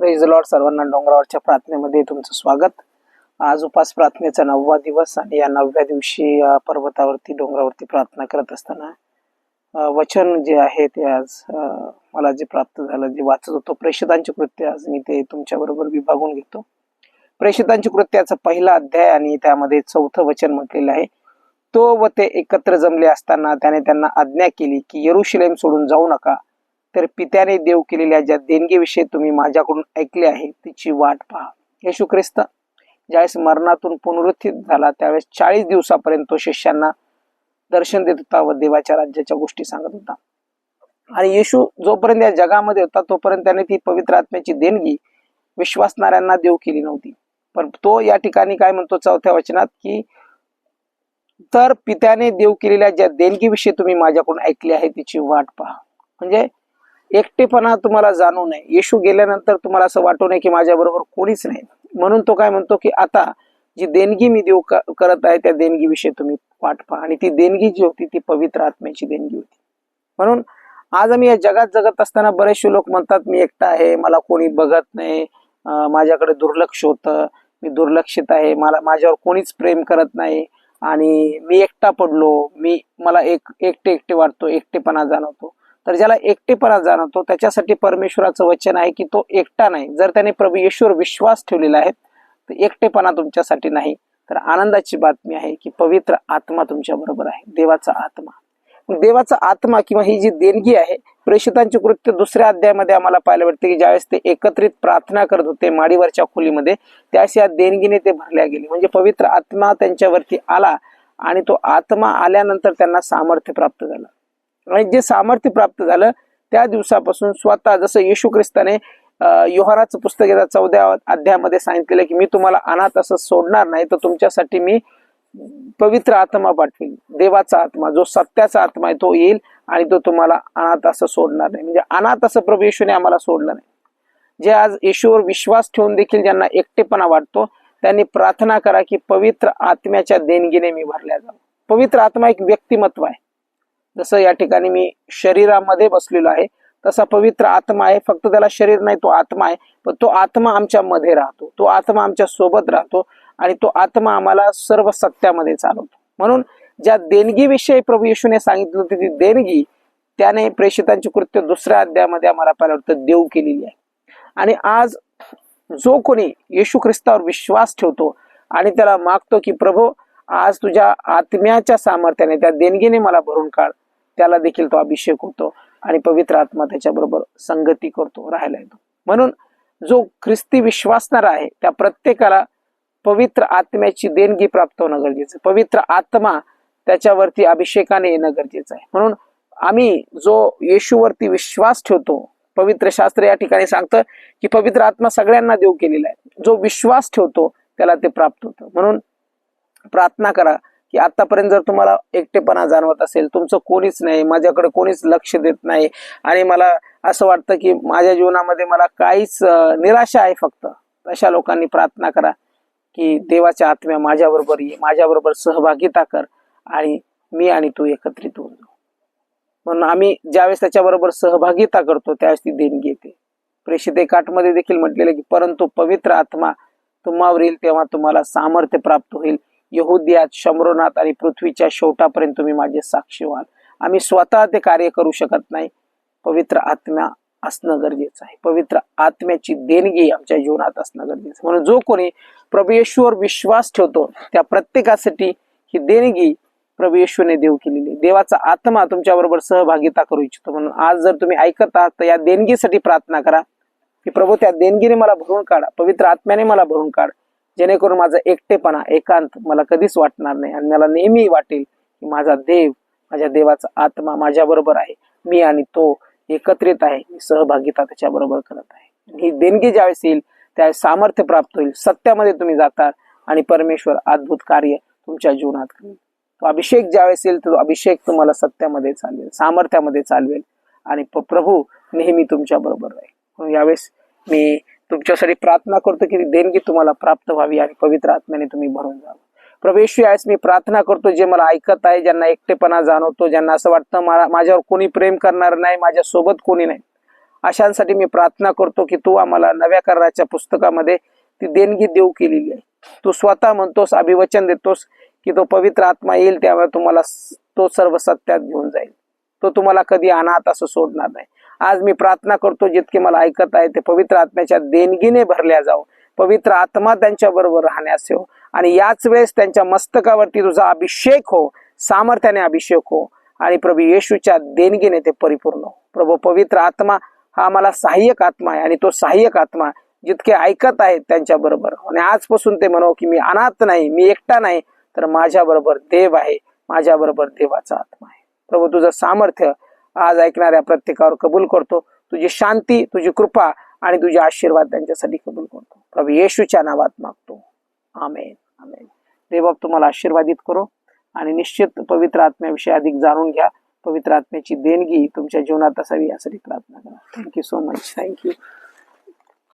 Praise Lord सर्वांना डोंगरावरच्या प्रार्थनेमध्ये तुमचं स्वागत. आज उपास प्रार्थनेचा नववा दिवस आणि या नवव्या दिवशी पर्वतावरती डोंगरावरती प्रार्थना करत असताना वचन जे आहे ते आज मला जे प्राप्त झालं जे वाचत होतो प्रेषितांचे कृत्य आज मी ते तुमच्याबरोबर विभागून घेतो. प्रेषितांचे कृत्याचा पहिला अध्याय आणि त्यामध्ये चौथं वचन म्हटलेलं आहे. तो व ते एकत्र जमले असताना त्याने त्यांना आज्ञा केली की यरुशलेम सोडून जाऊ नका. तर पित्याने देव केलेल्या ज्या देणगीविषयी तुम्ही माझ्याकडून ऐकले आहे तिची वाट पहा. येशू ख्रिस्त ज्यावेळेस मरणातून पुनरुत्थित झाला त्यावेळेस चाळीस दिवसापर्यंत तो शिष्यांना दर्शन देत होता व देवाच्या राज्याच्या गोष्टी सांगत होता. आणि येशू जोपर्यंत या जगामध्ये होता तोपर्यंत त्याने ती पवित्र आत्म्याची देणगी विश्वासणाऱ्यांना देव केली नव्हती. पण तो या ठिकाणी काय म्हणतो चौथ्या वचनात की तर पित्याने देव केलेल्या ज्या देणगीविषयी तुम्ही माझ्याकडून ऐकली आहे तिची वाट पहा. म्हणजे एकटेपणा तुम्हाला जाणू नये. येशू गेल्यानंतर तुम्हाला असं वाटू नये की माझ्याबरोबर कोणीच नाही. म्हणून तो काय म्हणतो की आता जी देणगी मी देऊ क- करत आहे त्या देणगीविषयी तुम्ही वाट पहा. आणि ती देणगी जी होती ती पवित्र आत्म्याची देणगी होती. म्हणून आज आम्ही या जगात जगत असताना बरेचसे लोक म्हणतात मी एकटा आहे मला कोणी बघत नाही माझ्याकडे दुर्लक्ष होतं मी दुर्लक्षित आहे मला माझ्यावर कोणीच प्रेम करत नाही. आणि मी एकटा पडलो मी मला एक एकटे एकटे वाटतो एकटेपणा जाणवतो. तर ज्याला एकटेपणा जाणवतो त्याच्यासाठी परमेश्वराचं वचन आहे की तो एकटा नाही. जर त्याने प्रभू येशूवर विश्वास ठेवलेला आहे तर एकटेपणा तुमच्यासाठी नाही. तर आनंदाची बातमी आहे की पवित्र आत्मा तुमच्या बरोबर आहे. देवाचा आत्मा. देवाचा आत्मा किंवा ही जी देणगी आहे प्रेषितांचे कृत्य दुसऱ्या अध्यायामध्ये आम्हाला पाहायला भेटते की ज्यावेळेस ते एकत्रित प्रार्थना करत होते माडीवरच्या खोलीमध्ये त्यावेळेस या देणगीने ते भरल्या गेले. म्हणजे पवित्र आत्मा त्यांच्यावरती आला आणि तो आत्मा आल्यानंतर त्यांना सामर्थ्य प्राप्त झालं. आणि जे सामर्थ्य प्राप्त झालं त्या दिवसापासून स्वतः जसं येशू ख्रिस्ताने अं, पुस्तक येतात चौद्या अध्यायामध्ये सांगितलेलं की मी तुम्हाला अनाथ असं सोडणार नाही तर तुमच्यासाठी मी पवित्र आत्मा पाठवेल देवाचा आत्मा जो सत्याचा आत्मा आहे तो येईल आणि तो तुम्हाला अनाथ असं सोडणार नाही. म्हणजे अनाथ असं प्रभू येशूने आम्हाला सोडलं नाही. जे आज येशूवर विश्वास ठेवून देखील ज्यांना एकटेपणा वाटतो त्यांनी प्रार्थना करा की पवित्र आत्म्याच्या देणगीने मी भरल्या जावं पवित्र आत्मा एक व्यक्तिमत्व आहे. जसं या ठिकाणी मी शरीरामध्ये बसलेलो आहे तसा पवित्र आत्मा आहे. फक्त त्याला शरीर नाही तो आत्मा आहे. पण तो आत्मा आमच्या मध्ये राहतो. तो आत्मा आमच्यासोबत राहतो आणि तो आत्मा आम्हाला सर्व सत्यामध्ये चालवतो. म्हणून ज्या देणगीविषयी प्रभू येशूने सांगितलं होती ती देणगी त्याने प्रेषितांची कृत्य दुसऱ्या अध्यायामध्ये आम्हाला पाहिलं होतं देव केलेली आहे. आणि आज जो कोणी येशू ख्रिस्तावर विश्वास ठेवतो आणि त्याला मागतो की प्रभू आज तुझ्या आत्म्याच्या सामर्थ्याने त्या देणगीने मला भरून काढ. त्याला देखील तो अभिषेक होतो आणि पवित्र आत्मा त्याच्याबरोबर संगती करतो राहायला येतो. म्हणून जो ख्रिस्ती विश्वासणारा आहे त्या प्रत्येकाला पवित्र आत्म्याची देणगी प्राप्त होणं गरजेचं आहे. पवित्र आत्मा त्याच्यावरती अभिषेकाने येणं गरजेचं आहे. म्हणून आम्ही जो येशूवरती विश्वास ठेवतो पवित्र शास्त्र या ठिकाणी सांगतं की पवित्र आत्मा सगळ्यांना देव केलेला आहे. जो विश्वास ठेवतो त्याला ते प्राप्त होतं. म्हणून प्रार्थना करा की आतापर्यंत जर तुम्हाला एकटेपणा जाणवत असेल तुमचं कोणीच नाही माझ्याकडे कोणीच लक्ष देत नाही आणि मला असं वाटतं की माझ्या जीवनामध्ये मला काहीच निराशा आहे फक्त. अशा लोकांनी प्रार्थना करा की देवाच्या आत्म्या माझ्याबरोबर ये माझ्याबरोबर सहभागिता कर आणि मी आणि तू एकत्रित होऊन जाऊ. म्हणून आम्ही ज्यावेळेस त्याच्याबरोबर सहभागिता करतो त्यावेळेस ती देणगी येते. प्रेषित एकाठमध्ये देखील म्हटलेलं आहे की परंतु पवित्र आत्मा तुम्हावर येईल तेव्हा तुम्हाला सामर्थ्य प्राप्त होईल. यहुद्यात शंभरोनाथ आणि पृथ्वीच्या शेवटापर्यंत तुम्ही माझे साक्षी व्हाल. आम्ही स्वतः ते कार्य करू शकत नाही. पवित्र आत्मा असणं गरजेचं आहे. पवित्र आत्म्याची देणगी आमच्या जीवनात असणं गरजेचं आहे. म्हणून जो कोणी प्रभू येशूवर विश्वास ठेवतो त्या प्रत्येकासाठी ही देणगी प्रभू येशूने देव केलेली आहे. देवाचा आत्मा तुमच्याबरोबर सहभागिता करू इच्छितो. म्हणून आज जर तुम्ही ऐकत आहात तर या देणगीसाठी प्रार्थना करा. की प्रभू त्या देणगीने मला भरून काढा. पवित्र आत्म्याने मला भरून काढा. जेणेकरून माझा एकटेपणा एकांत मला कधीच वाटणार नाही आणि मला नेहमी वाटेल की माझा देव माझ्या देवाचा आत्मा माझ्याबरोबर आहे. मी आणि तो एकत्रित आहे. मी सहभागिता त्याच्याबरोबर करत आहे. ही देणगी ज्यावेळेस येईल त्यावेळेस सामर्थ्य प्राप्त होईल. सत्यामध्ये तुम्ही जाता आणि परमेश्वर अद्भुत कार्य तुमच्या जीवनात करेल. तो अभिषेक ज्यावेळेस येईल तो अभिषेक तुम्हाला सत्यामध्ये चालवेल सामर्थ्यामध्ये चालवेल आणि प्रभू नेहमी तुमच्या बरोबर राहील यावेळेस मी तुमच्यासाठी प्रार्थना करतो की देणगी तुम्हाला प्राप्त व्हावी आणि पवित्र आत्म्याने तुम्ही भरून जावं. प्रभू आहेस मी प्रार्थना करतो जे मला ऐकत आहे ज्यांना एकटेपणा जाणवतो ज्यांना असं वाटतं मला माझ्यावर कोणी प्रेम करणार नाही माझ्या सोबत कोणी नाही अशांसाठी मी प्रार्थना करतो की तू आम्हाला नव्या कराराच्या पुस्तकामध्ये ती देणगी देऊ केलेली आहे. तू स्वतः म्हणतोस अभिवचन देतोस की तो पवित्र आत्मा येईल त्यामुळे तुम्हाला तो सर्व सत्यात घेऊन जाईल. तो तुम्हाला कधी अनाथ असं सोडणार नाही. आज मी प्रार्थना करतो जितके मला ऐकत आहे ते पवित्र आत्म्याच्या देणगीने भरल्या जाऊ पवित्र आत्मा त्यांच्या बरोबर राहण्यास हो आणि याच वेळेस त्यांच्या मस्तकावरती तुझा अभिषेक हो सामर्थ्याने अभिषेक हो. आणि प्रभू येशूच्या देणगीने ते परिपूर्ण हो. प्रभू पवित्र आत्मा हा आम्हाला सहाय्यक आत्मा आहे आणि तो सहाय्यक आत्मा जितके ऐकत आहेत त्यांच्या बरोबर आणि आजपासून ते म्हणो की मी अनाथ नाही मी एकटा नाही तर माझ्या बरोबर देव आहे माझ्या बरोबर देवाचा आत्मा आहे. प्रभू तुझं सामर्थ्य आज ऐकणाऱ्या प्रत्येकावर कबूल करतो. तुझी शांती तुझी कृपा आणि तुझे आशीर्वाद त्यांच्यासाठी कबूल करतो. प्रभू येशूच्या नावात मागतो. आमेन. आमेन. देवबाप तुम्हाला आशीर्वादित करो आणि निश्चित पवित्र आत्म्याविषयी अधिक जाणून घ्या. पवित्र आत्म्याची देणगी तुमच्या जीवनात असावी यासाठी प्रार्थना करा. Thank you so much thank you